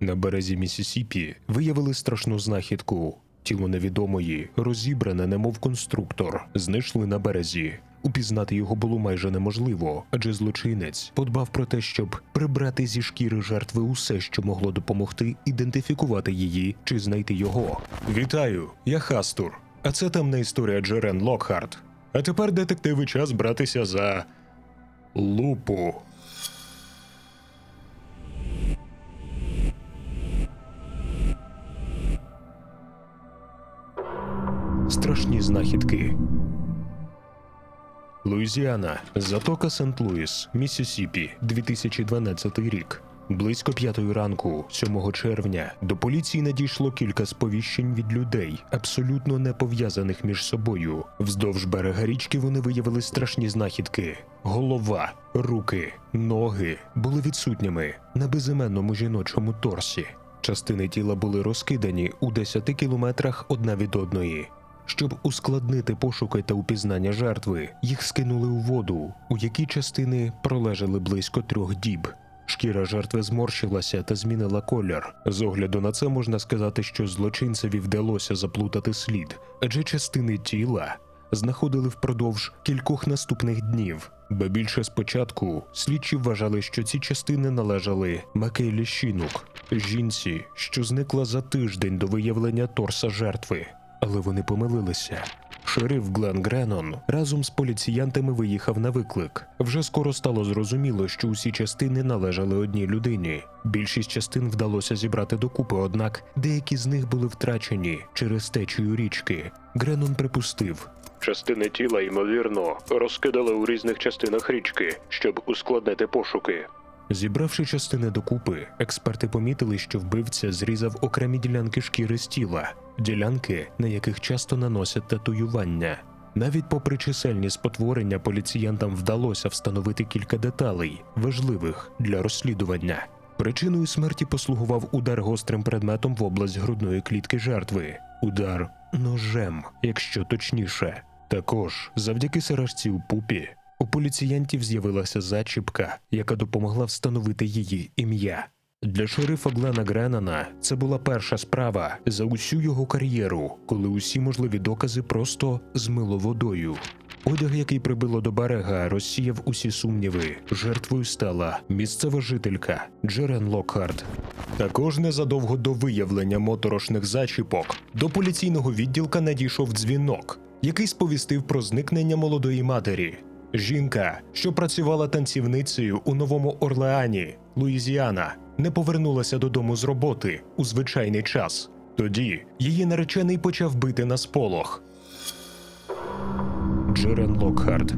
На березі Місісіпі виявили страшну знахідку. Тіло невідомої, розібране, немов конструктор, знайшли на березі. Упізнати його було майже неможливо, адже злочинець подбав про те, щоб прибрати зі шкіри жертви усе, що могло допомогти ідентифікувати її чи знайти його. Вітаю, я Хастур. А це темна історія Джерен Локхарт. А тепер детективи час братися за лупу. Страшні знахідки. Луїзіана, затока Сент-Луїс, Міссісіпі, 2012 рік. Близько п'ятої ранку, 7 червня, до поліції надійшло кілька сповіщень від людей, абсолютно не пов'язаних між собою. Вздовж берега річки вони виявили страшні знахідки: голова, руки, ноги були відсутніми на безіменному жіночому торсі. Частини тіла були розкидані у 10 кілометрах одна від одної. Щоб ускладнити пошуки та упізнання жертви, їх скинули у воду, у якій частини пролежали близько трьох діб. Шкіра жертви зморщилася та змінила колір. З огляду на це можна сказати, що злочинцеві вдалося заплутати слід, адже частини тіла знаходили впродовж кількох наступних днів. Ба більше спочатку слідчі вважали, що ці частини належали Макейлі Щінук, жінці, що зникла за тиждень до виявлення торса жертви. Але вони помилилися. Шериф Глен Гренон разом з поліціянтами виїхав на виклик. Вже скоро стало зрозуміло, що усі частини належали одній людині. Більшість частин вдалося зібрати докупи, однак деякі з них були втрачені через течію річки. Гренон припустив. Частини тіла, ймовірно, розкидали у різних частинах річки, щоб ускладнити пошуки. Зібравши частини докупи, експерти помітили, що вбивця зрізав окремі ділянки шкіри з тіла, ділянки, на яких часто наносять татуювання. Навіть попри чисельні спотворення, поліціянтам вдалося встановити кілька деталей, важливих для розслідування. Причиною смерті послугував удар гострим предметом в область грудної клітки жертви, удар ножем, якщо точніше. Також, завдяки сиражці у пупі, у поліціянтів з'явилася зачіпка, яка допомогла встановити її ім'я. Для шерифа Глена Гренана це була перша справа за усю його кар'єру, коли усі можливі докази просто змило водою. Одяг, який прибило до берега, розсіяв усі сумніви. Жертвою стала місцева жителька Джерен Локхарт. Також незадовго до виявлення моторошних зачіпок до поліційного відділка надійшов дзвінок, який сповістив про зникнення молодої матері. Жінка, що працювала танцівницею у Новому Орлеані, Луїзіана, не повернулася додому з роботи у звичайний час. Тоді її наречений почав бити на сполох. Джерен Локхарт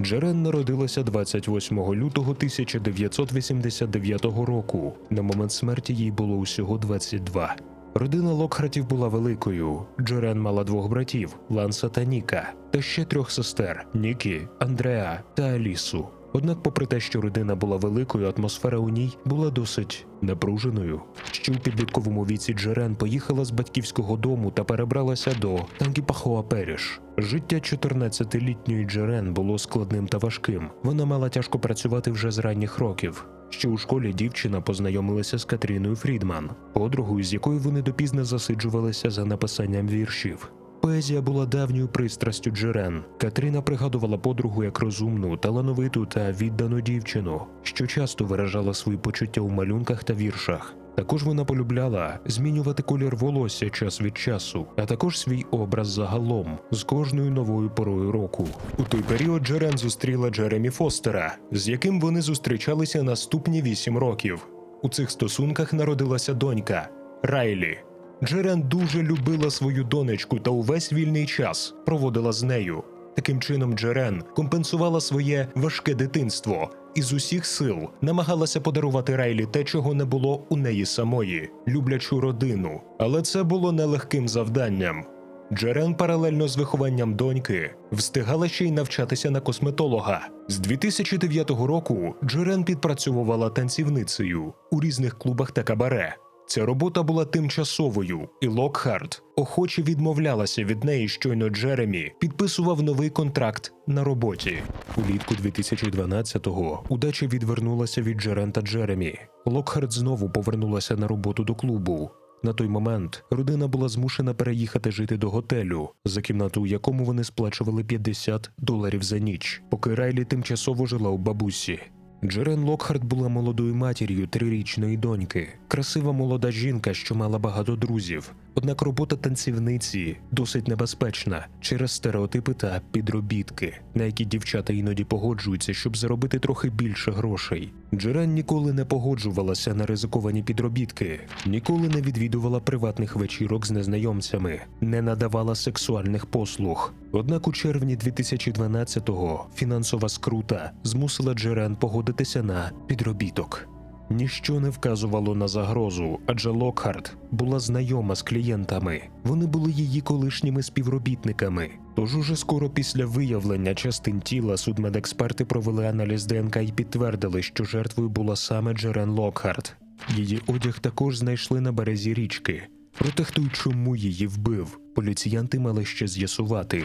Джерен народилася 28 лютого 1989 року. На момент смерті їй було усього 22. Родина Локхартів була великою. Джерен мала двох братів Ланса та Ніка, та ще трьох сестер Нікі, Андреа та Алісу. Однак, попри те, що родина була великою, атмосфера у ній була досить напруженою. Ще у підлітковому віці Джерен поїхала з батьківського дому та перебралася до Тангіпахоа Періш. Життя 14-літньої Джерен було складним та важким. Вона мала тяжко працювати вже з ранніх років. Ще у школі дівчина познайомилася з Катріною Фрідман, подругою, з якою вони допізно засиджувалися за написанням віршів. Поезія була давньою пристрастю Джерен. Катріна пригадувала подругу як розумну, талановиту та віддану дівчину, що часто виражала свої почуття у малюнках та віршах. Також вона полюбляла змінювати колір волосся час від часу, а також свій образ загалом з кожною новою порою року. У той період Джерен зустріла Джеремі Фостера, з яким вони зустрічалися наступні вісім років. У цих стосунках народилася донька Райлі. Джерен дуже любила свою донечку та увесь вільний час проводила з нею. Таким чином, Джерен компенсувала своє важке дитинство і з усіх сил намагалася подарувати Райлі те, чого не було у неї самої люблячу родину. Але це було нелегким завданням. Джерен паралельно з вихованням доньки встигала ще й навчатися на косметолога. З 2009 року Джерен підпрацьовувала танцівницею у різних клубах та кабаре. Ця робота була тимчасовою, і Локхарт охоче відмовлялася від неї, щойно Джеремі підписував новий контракт на роботі. Улітку 2012-го удача відвернулася від Джерен та Джеремі. Локхарт знову повернулася на роботу до клубу. На той момент родина була змушена переїхати жити до готелю, за кімнату якому вони сплачували 50 доларів за ніч, поки Райлі тимчасово жила у бабусі. Джерен Локхарт була молодою матір'ю трирічної доньки, красива молода жінка, що мала багато друзів. Однак робота танцівниці досить небезпечна через стереотипи та підробітки, на які дівчата іноді погоджуються, щоб заробити трохи більше грошей. Джерен ніколи не погоджувалася на ризиковані підробітки, ніколи не відвідувала приватних вечірок з незнайомцями, не надавала сексуальних послуг. Однак у червні 2012-го фінансова скрута змусила Джерен погодитися на підробіток. Ніщо не вказувало на загрозу, адже Локхарт була знайома з клієнтами. Вони були її колишніми співробітниками. Тож уже скоро після виявлення частин тіла судмедексперти провели аналіз ДНК і підтвердили, що жертвою була саме Джерен Локхарт. Її одяг також знайшли на березі річки. Проте хто й чому її вбив, поліціянти мали ще з'ясувати.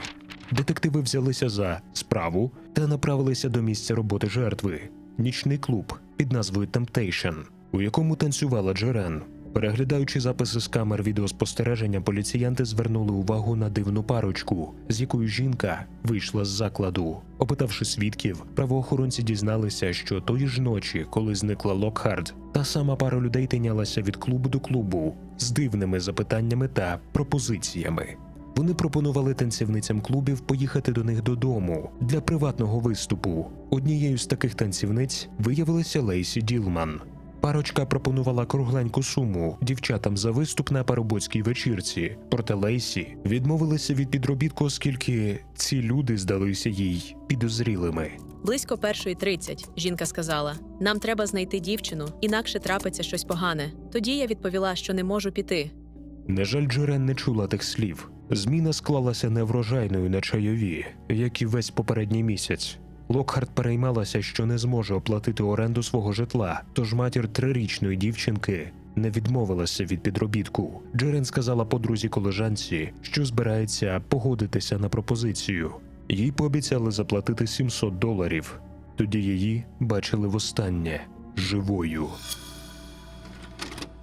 Детективи взялися за справу та направилися до місця роботи жертви нічний клуб під назвою Temptation, у якому танцювала Джерен. Переглядаючи записи з камер відеоспостереження, поліціянти звернули увагу на дивну парочку, з якою жінка вийшла з закладу. Опитавши свідків, правоохоронці дізналися, що тої ж ночі, коли зникла Локхард, та сама пара людей тинялася від клубу до клубу з дивними запитаннями та пропозиціями. Вони пропонували танцівницям клубів поїхати до них додому для приватного виступу. Однією з таких танцівниць виявилася Лейсі Ділман. Парочка пропонувала кругленьку суму дівчатам за виступ на парубоцькій вечірці. Проте Лейсі відмовилися від підробітку, оскільки ці люди здалися їй підозрілими. Близько першої тридцять жінка сказала: Нам треба знайти дівчину, інакше трапиться щось погане. Тоді я відповіла, що не можу піти. На жаль, Джерен не чула тих слів. Зміна склалася неврожайною на чайові, як і весь попередній місяць. Локхарт переймалася, що не зможе оплатити оренду свого житла, тож матір трирічної дівчинки не відмовилася від підробітку. Джерен сказала подрузі колежанці, що збирається погодитися на пропозицію. Їй пообіцяли заплатити 700 доларів. Тоді її бачили востаннє живою.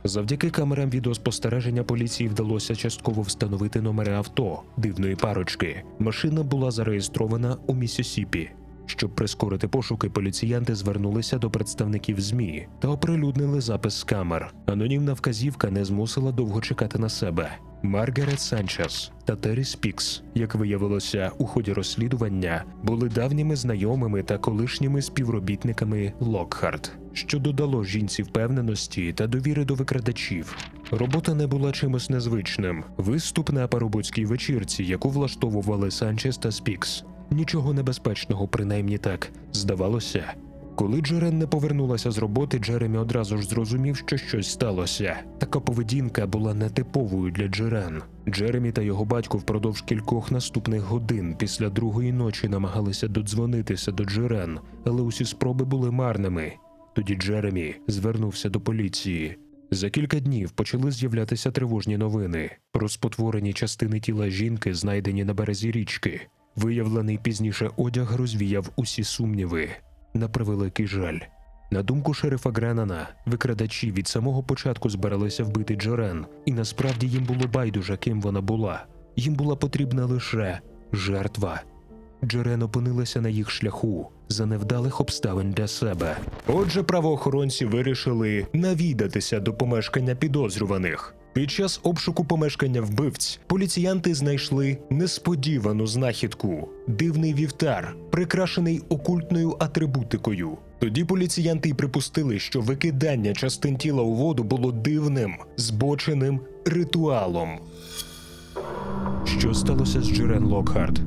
Завдяки камерам відеоспостереження поліції вдалося частково встановити номери авто дивної парочки. Машина була зареєстрована у Міссісіпі. Щоб прискорити пошуки, поліціянти звернулися до представників ЗМІ та оприлюднили запис з камер. Анонімна вказівка не змусила довго чекати на себе. Маргарет Санчес та Террі Спікс, як виявилося у ході розслідування, були давніми знайомими та колишніми співробітниками Локхарт, що додало жінці впевненості та довіри до викрадачів. Робота не була чимось незвичним. Виступ на парубоцькій вечірці, яку влаштовували Санчес та Спікс. Нічого небезпечного, принаймні так здавалося. Коли Джерен не повернулася з роботи, Джеремі одразу ж зрозумів, що щось сталося. Така поведінка була нетиповою для Джерен. Джеремі та його батько впродовж кількох наступних годин після другої ночі намагалися додзвонитися до Джерен, але усі спроби були марними. Тоді Джеремі звернувся до поліції. За кілька днів почали з'являтися тривожні новини про спотворені частини тіла жінки, знайдені на березі річки. Виявлений пізніше одяг розвіяв усі сумніви. На превеликий жаль. На думку шерифа Гренана, викрадачі від самого початку збиралися вбити Джорен, і насправді їм було байдуже, ким вона була. Їм була потрібна лише жертва. Джерен опинилася на їх шляху за невдалих обставин для себе. Отже, правоохоронці вирішили навідатися до помешкання підозрюваних. Під час обшуку помешкання вбивць поліціянти знайшли несподівану знахідку дивний вівтар, прикрашений окультною атрибутикою. Тоді поліціянти й припустили, що викидання частин тіла у воду було дивним, збоченим ритуалом. Що сталося з Джерен Локхарт?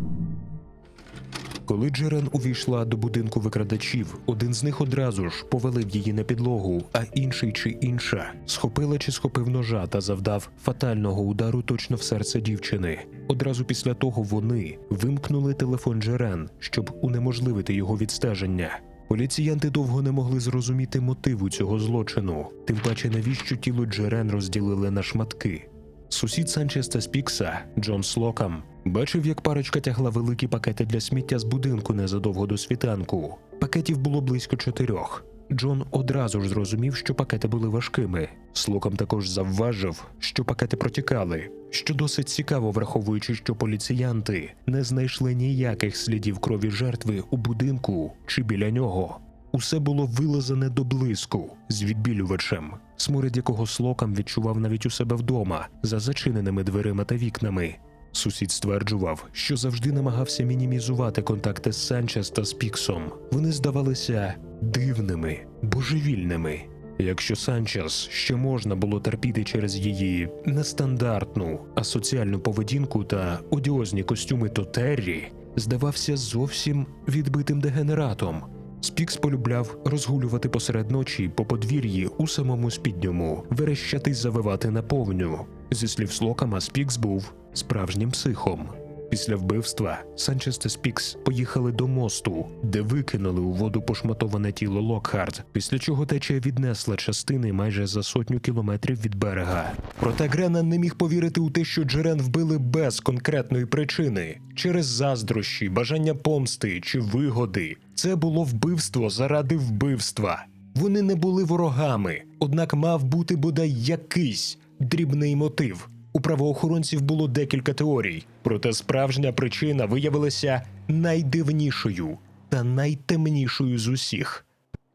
Коли Джерен увійшла до будинку викрадачів, один з них одразу ж повалив її на підлогу, а інший чи інша схопила чи схопив ножа та завдав фатального удару точно в серце дівчини. Одразу після того вони вимкнули телефон Джерен, щоб унеможливити його відстеження. Поліціянти довго не могли зрозуміти мотиву цього злочину, тим паче навіщо тіло Джерен розділили на шматки. Сусід Санчеста Спікса, Джон Слокам, бачив, як парочка тягла великі пакети для сміття з будинку незадовго до світанку. Пакетів було близько чотирьох. Джон одразу ж зрозумів, що пакети були важкими. Слокам також завважив, що пакети протікали, що досить цікаво, враховуючи, що поліціянти не знайшли ніяких слідів крові жертви у будинку чи біля нього. Усе було вилазане до блиску з відбілювачем, сморід якого слокам відчував навіть у себе вдома за зачиненими дверима та вікнами. Сусід стверджував, що завжди намагався мінімізувати контакти з Санчес та з Піксом. Вони здавалися дивними, божевільними. Якщо Санчес ще можна було терпіти через її нестандартну асоціальну поведінку та одіозні костюми, то Террі здавався зовсім відбитим дегенератом. Спікс полюбляв розгулювати посеред ночі по подвір'ї у самому спідньому, верещати завивати на повню. Зі слів Слокама, Спікс був справжнім психом. Після вбивства Санчес та Спікс поїхали до мосту, де викинули у воду пошматоване тіло Локхарт, після чого течія віднесла частини майже за сотню кілометрів від берега. Проте Гренан не міг повірити у те, що Джерен вбили без конкретної причини через заздрощі, бажання помсти чи вигоди. Це було вбивство заради вбивства. Вони не були ворогами, однак мав бути бодай якийсь дрібний мотив. У правоохоронців було декілька теорій, проте справжня причина виявилася найдивнішою та найтемнішою з усіх.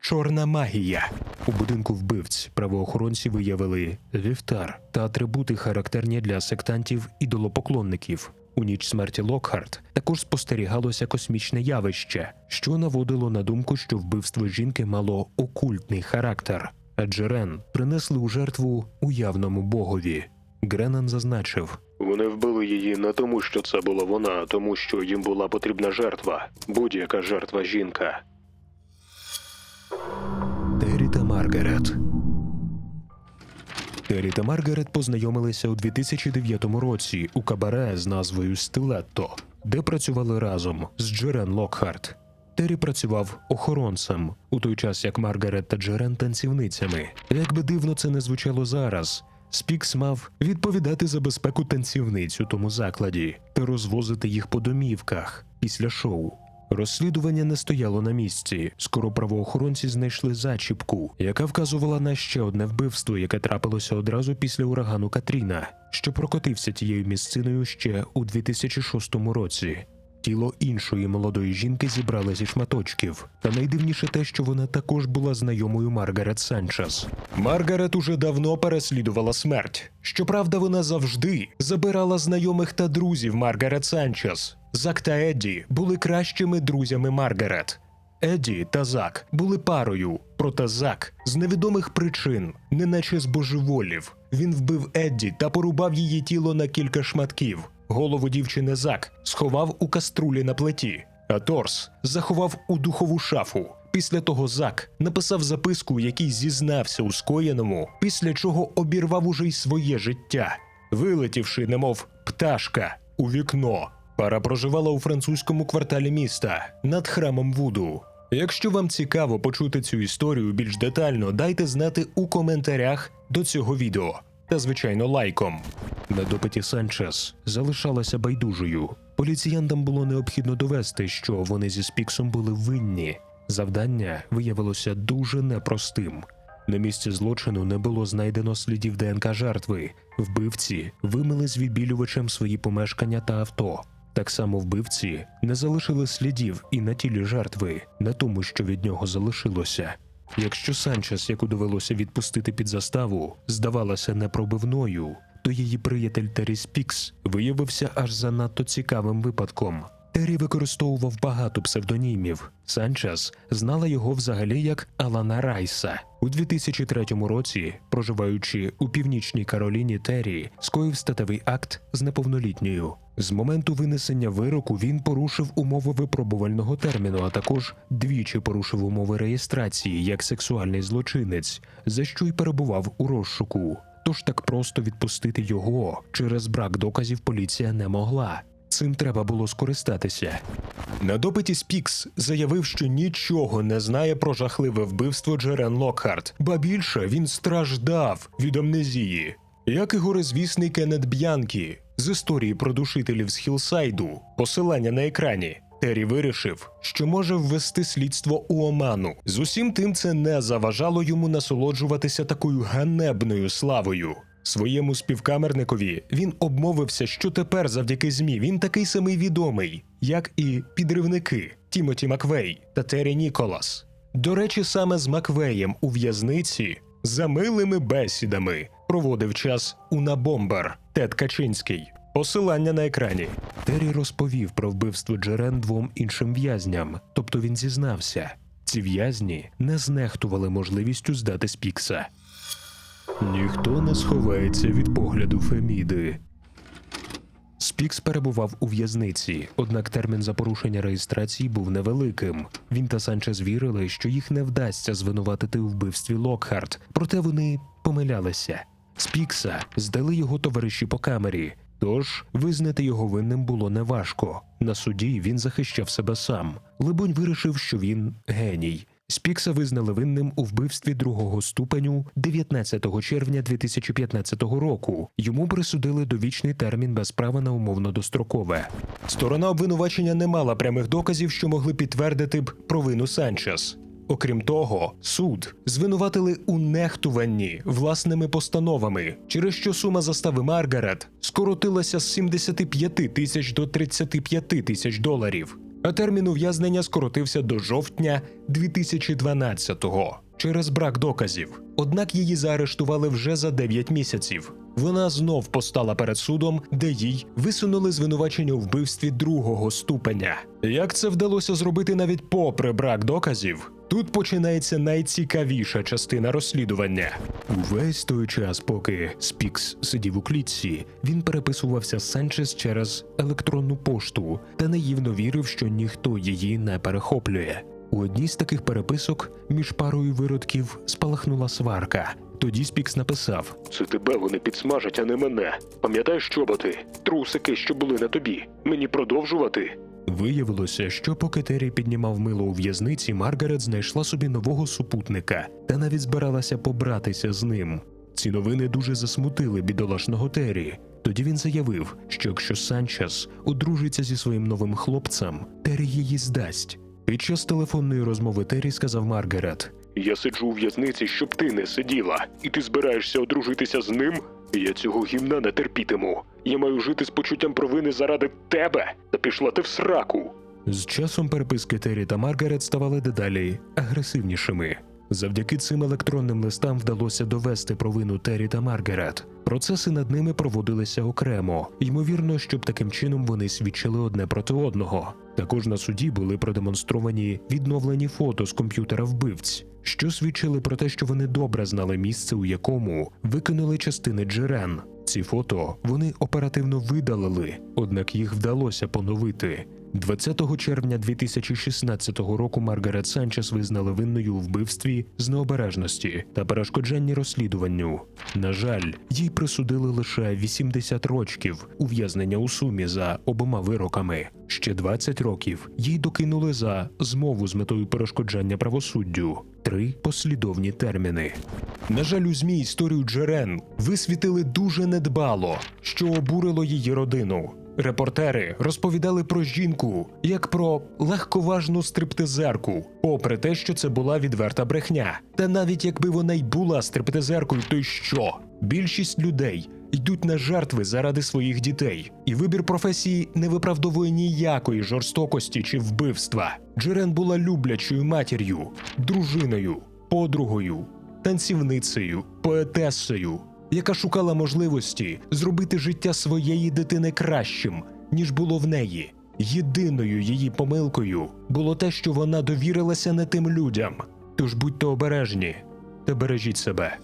Чорна магія. У будинку вбивць правоохоронці виявили вівтар та атрибути, характерні для сектантів ідолопоклонників. У ніч смерті Локхарт також спостерігалося космічне явище, що наводило на думку, що вбивство жінки мало окультний характер, адже Рен принесли у жертву уявному богові. Гренан зазначив: Вони вбили її не тому, що це була вона, а тому, що їм була потрібна жертва. Будь-яка жертва жінка. Террі та Маргарет. Террі та Маргарет познайомилися у 2009 році у кабаре з назвою Стилетто, де працювали разом з Джерен Локхарт. Террі працював охоронцем, у той час як Маргарет та Джерен танцівницями. Як би дивно це не звучало зараз, Спікс мав відповідати за безпеку танцівниць у тому закладі та розвозити їх по домівках після шоу. Розслідування не стояло на місці. Скоро правоохоронці знайшли зачіпку, яка вказувала на ще одне вбивство, яке трапилося одразу після урагану Катріна, що прокотився тією місциною ще у 2006 році. Тіло іншої молодої жінки зібрали зі шматочків. Та найдивніше те, що вона також була знайомою Маргарет Санчес. Маргарет уже давно переслідувала смерть. Щоправда, вона завжди забирала знайомих та друзів Маргарет Санчес. Зак та Едді були кращими друзями Маргарет. Едді та Зак були парою, проте Зак з невідомих причин, неначе збожеволів. Він вбив Едді та порубав її тіло на кілька шматків. Голову дівчини Зак сховав у каструлі на плиті, а торс заховав у духову шафу. Після того Зак написав записку, у якій зізнався у скоєному, після чого обірвав уже й своє життя, вилетівши, немов пташка, у вікно. Пара проживала у французькому кварталі міста над храмом Вуду. Якщо вам цікаво почути цю історію більш детально, дайте знати у коментарях до цього відео та, звичайно, лайком. На допиті Санчес залишалася байдужою. Поліціянтам було необхідно довести, що вони зі Спіксом були винні. Завдання виявилося дуже непростим. На місці злочину не було знайдено слідів ДНК жертви. Вбивці вимили з відбілювачем свої помешкання та авто. Так само вбивці не залишили слідів і на тілі жертви, на тому, що від нього залишилося. Якщо Санчес, яку довелося відпустити під заставу, здавалася непробивною, то її приятель Террі Спікс виявився аж занадто цікавим випадком. Террі використовував багато псевдонімів. Санчес знала його взагалі як Алана Райса. У 2003 році, проживаючи у північній Кароліні, Террі скоїв статевий акт з неповнолітньою. З моменту винесення вироку він порушив умови випробувального терміну, а також двічі порушив умови реєстрації як сексуальний злочинець, за що й перебував у розшуку. Тож так просто відпустити його через брак доказів поліція не могла. цим треба було скористатися. На допиті Спікс заявив, що нічого не знає про жахливе вбивство Джерен Локхарт, ба більше він страждав від амнезії. Як і горизвісний Кеннет Б'янкі з історії про душителів з Хілсайду, посилання на екрані. Террі вирішив, що може ввести слідство у оману. З усім тим це не заважало йому насолоджуватися такою ганебною славою. Своєму співкамерникові він обмовився, що тепер, завдяки ЗМІ, він такий самий відомий, як і підривники Тімоті Маквей та Террі Ніколас. До речі, саме з Маквеєм у в'язниці за милими бесідами проводив час Уна Бомбер Тед Качинський. Посилання на екрані. Террі розповів про вбивство Джерен двом іншим в'язням, тобто він зізнався. Ці в'язні не знехтували можливістю здати Спікса. Ніхто не сховається від погляду Феміди. Спікс перебував у в'язниці, однак термін за порушення реєстрації був невеликим. Він та Санчес вірили, що їх не вдасться звинуватити у вбивстві Локхарт, проте вони помилялися. Спікса здали його товариші по камері, тож визнати його винним було неважко. На суді він захищав себе сам. Либонь вирішив, що він геній. Спікса визнали винним у вбивстві другого ступеню 19 червня 2015 року. Йому присудили довічний термін без права на умовно дострокове. Сторона обвинувачення не мала прямих доказів, що могли підтвердити б провину Санчес. Окрім того, суд звинуватили у нехтуванні власними постановами, через що сума застави Маргарет скоротилася з 75 тисяч до 35 тисяч доларів, а термін ув'язнення скоротився до жовтня 2012-го через брак доказів. Однак її заарештували вже за 9 місяців. Вона знов постала перед судом, де їй висунули звинувачення у вбивстві другого ступеня. Як це вдалося зробити навіть попри брак доказів? Тут починається найцікавіша частина розслідування. Увесь той час, поки Спікс сидів у клітці, він переписувався з Санчес через електронну пошту та наївно вірив, що ніхто її не перехоплює. У одній з таких переписок між парою виродків спалахнула сварка. Тоді Спікс написав: Це тебе вони підсмажать, а не мене. Пам'ятаєш чоботи? Трусики, що були на тобі. Мені продовжувати? Виявилося, що поки Террі піднімав мило у в'язниці, Маргарет знайшла собі нового супутника та навіть збиралася побратися з ним. Ці новини дуже засмутили бідолашного Террі. Тоді він заявив, що якщо Санчес одружиться зі своїм новим хлопцем, Террі її здасть. Під час телефонної розмови Террі сказав Маргарет: Я сиджу у в'язниці, щоб ти не сиділа, і ти збираєшся одружитися з ним? Я цього гімна не терпітиму. Я маю жити з почуттям провини заради тебе. Та пішла ти в сраку. З часом переписки Террі та Маргарет ставали дедалі агресивнішими. Завдяки цим електронним листам вдалося довести провину Террі та Маргарет. Процеси над ними проводилися окремо, ймовірно, щоб таким чином вони свідчили одне проти одного. Також на суді були продемонстровані відновлені фото з комп'ютера вбивць, що свідчили про те, що вони добре знали місце, у якому викинули частини джерен. Ці фото вони оперативно видалили, однак їх вдалося поновити. 20 червня 2016 року Маргарет Санчес визнали винною у вбивстві з необережності та перешкоджанні розслідуванню. На жаль, їй присудили лише 80 років ув'язнення у сумі за обома вироками. Ще 20 років їй докинули за змову з метою перешкоджання правосуддю. Три послідовні терміни. На жаль, у змі історію Джерен висвітили дуже недбало, що обурило її родину. Репортери розповідали про жінку як про легковажну стриптизерку, попри те, що це була відверта брехня. Та навіть якби вона й була стриптизеркою, то й що? Більшість людей йдуть на жертви заради своїх дітей, і вибір професії не виправдовує ніякої жорстокості чи вбивства. Джерен була люблячою матір'ю, дружиною, подругою, танцівницею, поетесою, яка шукала можливості зробити життя своєї дитини кращим, ніж було в неї. Єдиною її помилкою було те, що вона довірилася не тим людям. Тож будьте обережні та бережіть себе.